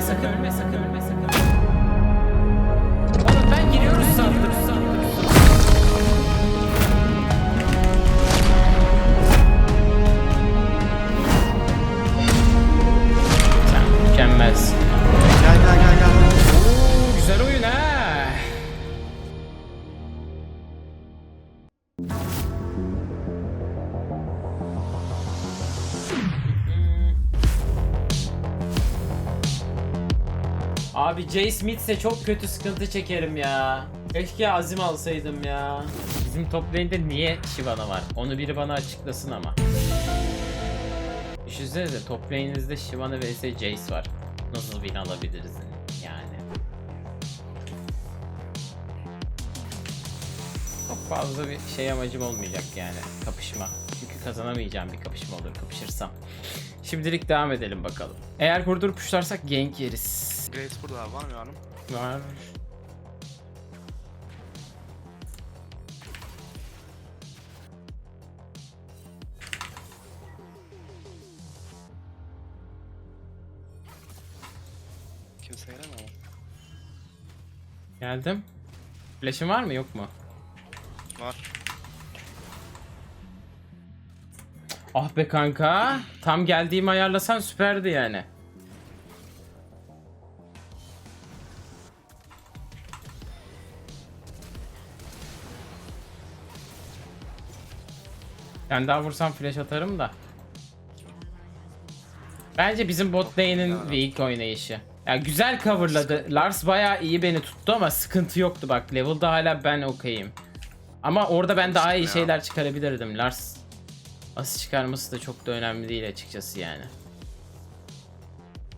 sakın ölme sakın. Abi Jay Smith ise çok kötü sıkıntı çekerim ya. Keşke Azim alsaydım ya. Bizim top lane'de niye Shyvana var? Onu biri bana açıklasın ama. Düşünsenize top lane'inizde Shyvana vs Jace var. Nasıl win alabiliriz yani? Çok fazla bir şey amacım olmayacak yani kapışma. Çünkü kazanamayacağım bir kapışma olur kapışırsam. Şimdilik devam edelim bakalım. Eğer kurdur puşlarsak gank yeriz. Grace burada abi, var mı yarım? Var. Kimse gelemem. Geldim. Flash'ın var mı yok mu? Var. Ah be kanka. Tam geldiğimi ayarlasan süperdi yani. Ben daha vursam flash atarım da. Bence bizim bot lane'in weak oynayışı. Ya güzel coverladı. Lars bayağı iyi beni tuttu ama sıkıntı yoktu bak. Level'da hala ben okeyim. Ama orada ben daha iyi şeyler çıkarabilirdim. Lars asıl çıkarması da çok da önemli değil açıkçası yani.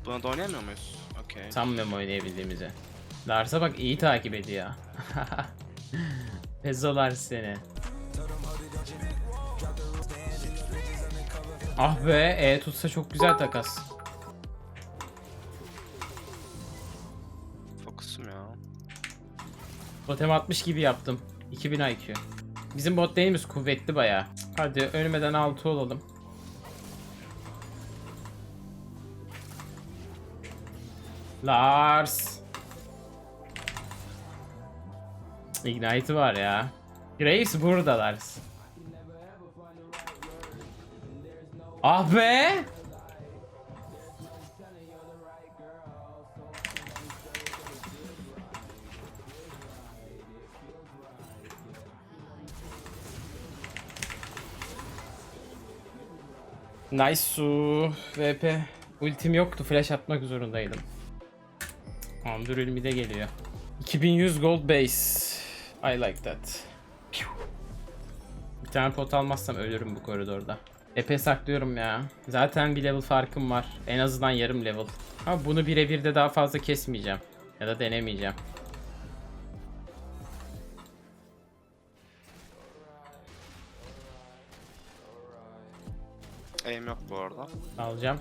Buna da oynayamıyor muyuz? Okey. Sanmıyorum oynayabildiğimizi. Lars'a bak iyi takip ediyor. Pezolar seni. Ah be, E tutsa çok güzel takas. Fokusum ya. Totem 60 gibi yaptım. 2000 IQ. Bizim bot lane'imiz kuvvetli baya. Hadi ölmeden 6 olalım. Lars. Ignite'ı var ya. Graves burada Lars. Ah be! Nice su. VP. Ultim yoktu. Flash atmak zorundaydım. Andrew mid'e geliyor. 2100 gold base. I like that. Bir tane pot almazsam ölürüm bu koridorda. Epey saklıyorum ya. Zaten bir level farkım var. En azından yarım level. Ama bunu birebir de daha fazla kesmeyeceğim. Ya da denemeyeceğim. Aim yok bu arada. Alacağım.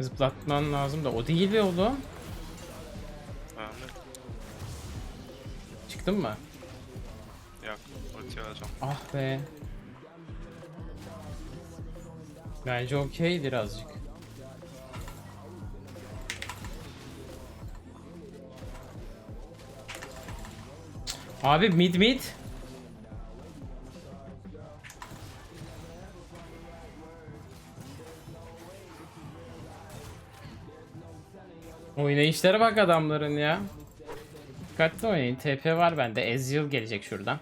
Zıplatman lazım da o değil be oğlum. Önemli. Çıktın mı? Yok. Ulti alacağım. Ah be. Bence okeydir azıcık. Abi mid mid. Oynayışlara bak adamların ya. Dikkatli oynayın. TP var bende. Ezreal gelecek şuradan.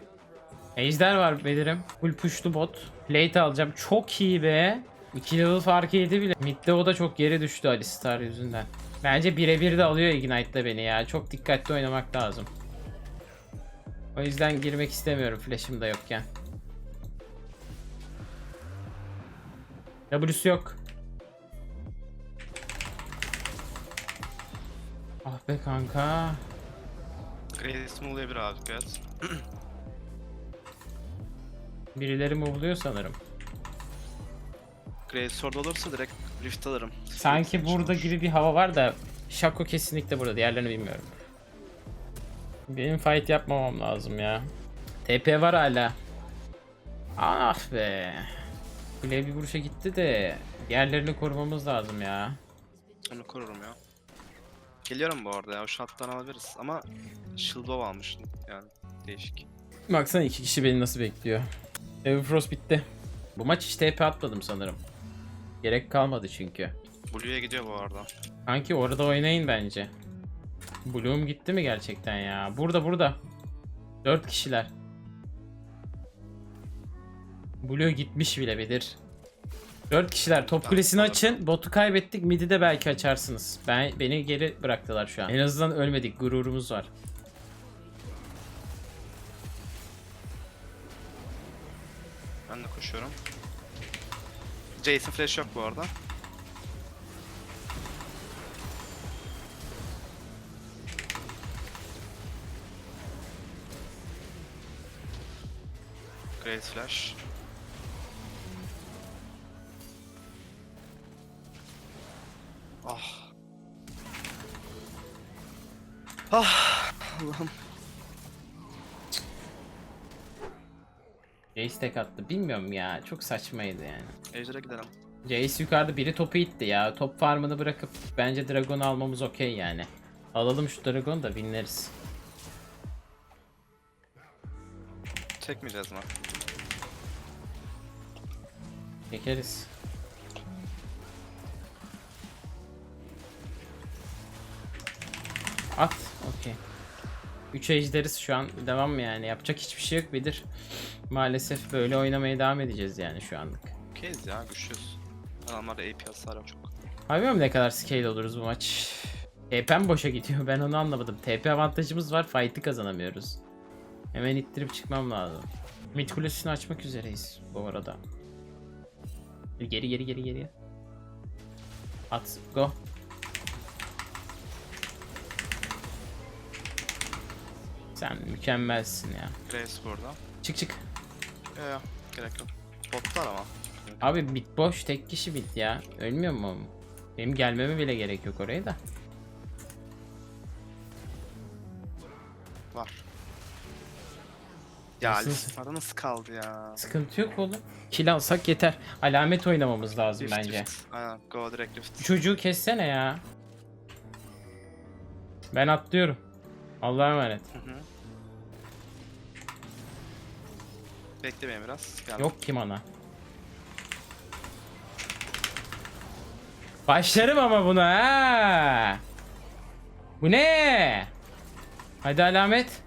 Ejder var Bedir'im. Full pushlu bot. Plate alacağım. Çok iyi be. 2 level fark yedi bile. Mid'de o da çok geri düştü Alistar yüzünden. Bence birebir de alıyor Ignite'da beni ya. Çok dikkatli oynamak lazım. O yüzden girmek istemiyorum flash'ım da yokken. W'su yok. Ah be kanka. Grace oluyor bir abi dikkat. Birileri mi buluyor sanırım. Grace orada olursa direkt rift alırım. Sanki burada gibi bir hava var da Shaco kesinlikle burada. Diğerlerini bilmiyorum. Benim fight yapmamam lazım ya. TP var hala. Ah be. Kule bir vuruşa gitti de diğerlerini korumamız lazım ya. Onu korurum ya. Geliyorum bu arada ya. O shot'tan alabiliriz ama Shield'ov almış yani. Değişik. Baksana iki kişi beni nasıl bekliyor. Everfrost bitti. Bu maç hiç TP atmadım sanırım. Gerek kalmadı çünkü. Blue'ya gidiyor bu arada. Kanki orada oynayın bence. Bloom gitti mi gerçekten ya? Burada burada. 4 kişiler. Blue gitmiş bile Bedir. 4 kişiler top kulesini açın. Botu kaybettik. Midi de belki açarsınız. Ben beni geri bıraktılar şu an. En azından ölmedik. Gururumuz var. Ben de koşuyorum. Jason flash yok bu arada. Great flash. Ah. Allah'ım. Jace tek attı. Bilmiyorum ya. Çok saçmaydı yani. Ejder'e gidelim. Jace yukarıda biri topu itti ya. Top farmını bırakıp bence Dragon'u almamız okey yani. Alalım şu Dragon'u da binleriz. Çekmeyeceğiz mi? Çekeriz. At. Okey. 3 ejderiz şu an. Devam mı yani? Yapacak hiçbir şey yok Bedir. Maalesef böyle oynamaya devam edeceğiz yani şu anlık. Okeyiz ya güçlüyüz. Adamlarda AP hasar yok çok. Bilmiyorum ne kadar scale oluruz bu maç. TP'm boşa gidiyor ben onu anlamadım. TP avantajımız var fight'ı kazanamıyoruz. Hemen ittirip çıkmam lazım. Mid kulesini açmak üzereyiz bu arada. Geri geri geri geri. At go. Sen mükemmelsin ya. Graves burada. Çık çık. Ya ya gerek yok. Botlar ama. Abi mid boş tek kişi mid ya. Ölmüyor mu? Benim gelmeme bile gerek yok oraya da. Var. Ya Nasıl? Nasıl kaldı ya? Sıkıntı yok oğlum. Kill alsak yeter. Alamet oynamamız lazım Lift, bence. lift. Aynen go direkt lift. Çocuğu kessene ya. Ben atlıyorum. Allah'a emanet. Hı hı. Beklemeyin biraz. Geldim. Yok ki mana. Başlarım ama buna ha. Bu ne? Hadi alamet.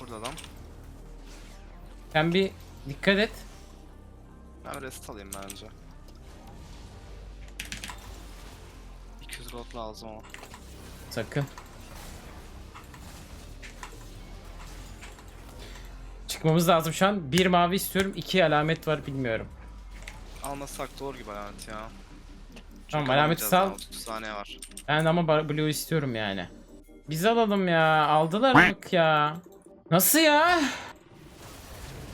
Burada adam. Sen bir dikkat et. Ben rest alayım bence. 200 gold lazım ama. Sakın. Çıkmamız lazım şu an. Bir mavi istiyorum. iki alamet var bilmiyorum. Almasak doğru gibi alamet ya. Tamam, alameti sal. daha, 30 saniye var. Ben ama blue istiyorum yani. Biz alalım ya. Aldılar mı ya? Nasıl ya?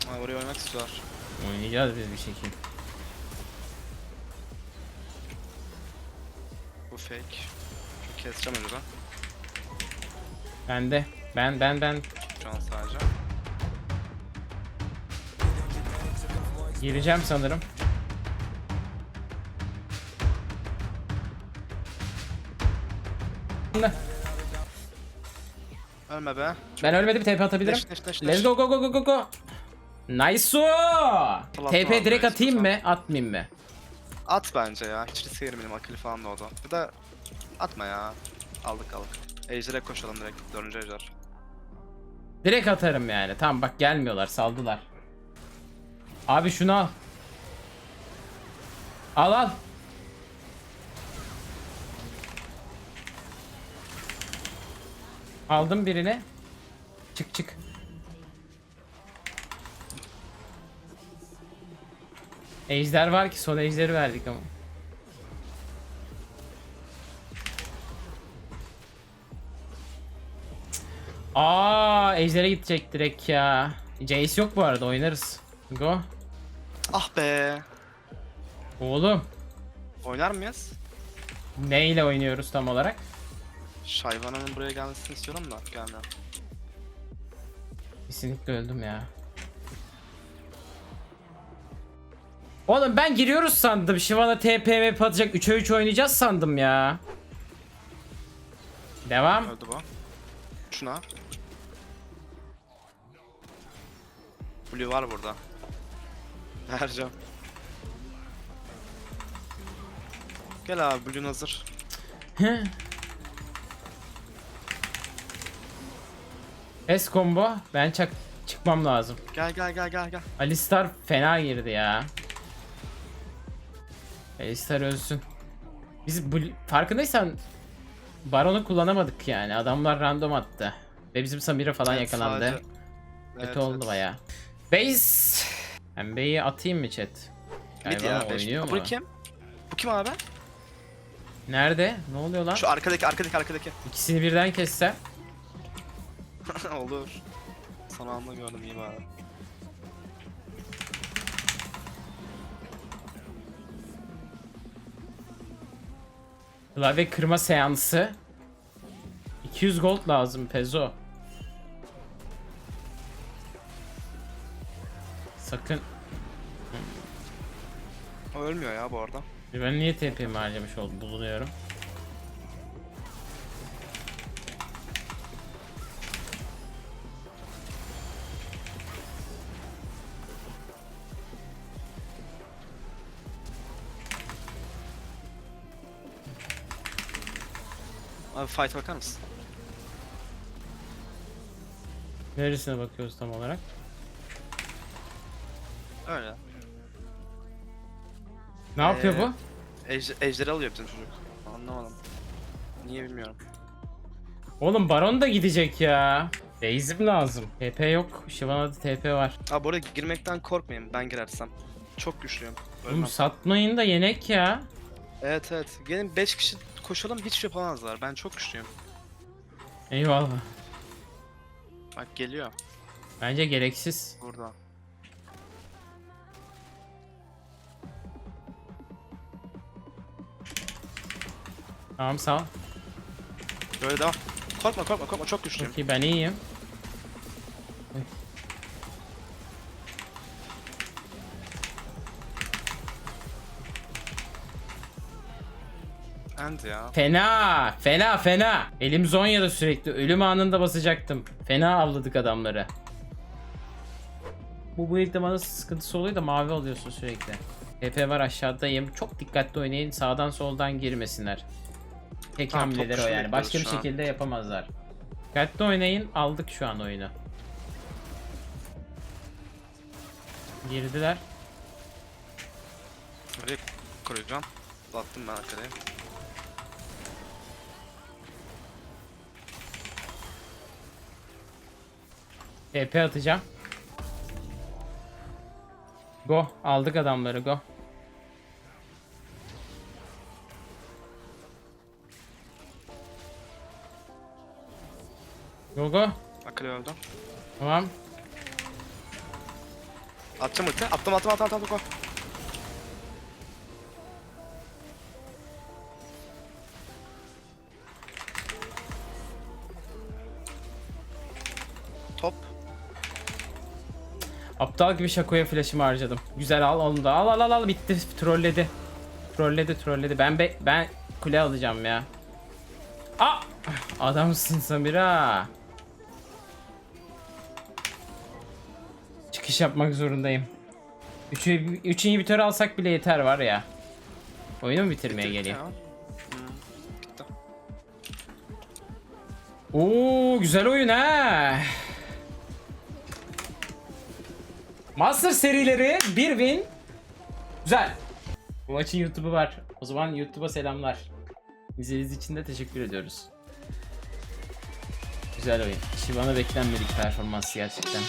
Ha, oraya oynamak istiyorlar. Oynayacağız biz bir şekilde. Bu fake. Şu keseceğim önceden. Ben de. Ben ben ben. Şu an sadece. Gireceğim sanırım. Ölme be. Ben ölmedim TP atabilirim. Neş, neş, neş, Let's neş. go go go go go go. Nice. TP direkt atayım mı? Atmayayım mı? At bence ya. Hiç risk benim akıllı falan da oldu. Bir de atma ya. Aldık aldık. Ejder'e koşalım direkt. Dördüncü ejder. Direkt atarım yani. Tamam bak gelmiyorlar saldılar. Abi şunu al. Al al. Aldım birini. Çık çık. Ejder var ki son ejderi verdik ama. Aa, ejdere gidecek direkt ya. Jace yok bu arada oynarız. Go. Ah be. Oğlum. Oynar mıyız? Neyle oynuyoruz tam olarak? Şayvana'nın buraya gelmesini istiyorum da gelmiyor. Kesinlikle öldüm ya. Oğlum ben giriyoruz sandım. Şivana TPM atacak 3'e 3 oynayacağız sandım ya. Devam. Öldü bu. Şuna. Blue var burada. Vereceğim. Gel abi Blue'un hazır. Es combo. Ben çak çıkmam lazım. Gel gel gel gel gel. Alistar fena girdi ya. Alistar ölsün. Biz bu farkındaysan Baron'u kullanamadık yani. Adamlar random attı. Ve bizim Samira falan Evet, yakalandı. sadece- Kötü Evet, oldu evet. baya. Base. Ben B'yi atayım mı chat? Galiba ya. oynuyor Bu mu? kim? Bu kim abi? Nerede? Ne oluyor lan? Şu arkadaki arkadaki arkadaki. İkisini birden kesse. Olur. Son anda gördüm iyi bari. Klavye kırma seansı. 200 gold lazım Pezo. Sakın. O ölmüyor ya bu arada. Ben niye TP'mi harcamış oldum bulunuyorum. Abi fight bakar mısın? Neresine bakıyoruz tam olarak? Öyle. Ne yapıyor Ee, bu? Ejder, ejderi alıyor bizim çocuk. Anlamadım. Niye bilmiyorum. Oğlum Baron da gidecek ya. Base'im lazım. TP yok. Shivana'da TP var. Abi oraya girmekten korkmayın ben girersem. Çok güçlüyüm. Oğlum Ölmem. satmayın da yenek ya. Evet evet. Gelin 5 kişi koşalım hiç şey yapamazlar. Ben çok güçlüyüm. Eyvallah. Bak geliyor Bence gereksiz. burada. Tamam sağ ol. Böyle devam. Korkma korkma korkma çok güçlüyüm. Çok iyi ben iyiyim. End ya. Fena, fena, fena. Elim Zonya'da sürekli. Ölüm anında basacaktım. Fena avladık adamları. Bu bu ilk bana sıkıntısı oluyor da mavi oluyorsun sürekli. TP var aşağıdayım. Çok dikkatli oynayın. Sağdan soldan girmesinler. Tek Tamam, hamleleri o yani. Başka bir bekliyoruz şu an. şekilde yapamazlar. Dikkatli oynayın. Aldık şu an oyunu. Girdiler. Oraya koruyacağım. Attım ben arkadaya. TP atacağım. Go. Aldık adamları go. Go go. Akali öldü. Tamam. Atacağım ulti. Attım attım attım attım. attım. Top. Aptal gibi şakoya flash'ımı harcadım. Güzel al onu da. Al al al al bitti. Trolledi. Trolledi trolledi. Ben be ben kule alacağım ya. Aa! Adamsın Samira. Çıkış yapmak zorundayım. 3 3 inhibitör alsak bile yeter var ya. Oyunu mu bitirmeye geleyim? Ya. Hmm. Oo güzel oyun ha. Master serileri bir win. Güzel. Bu maçın YouTube'u var. O zaman YouTube'a selamlar. İzlediğiniz için de teşekkür ediyoruz güzel oyun. Şivan'a beklenmedik performans gerçekten.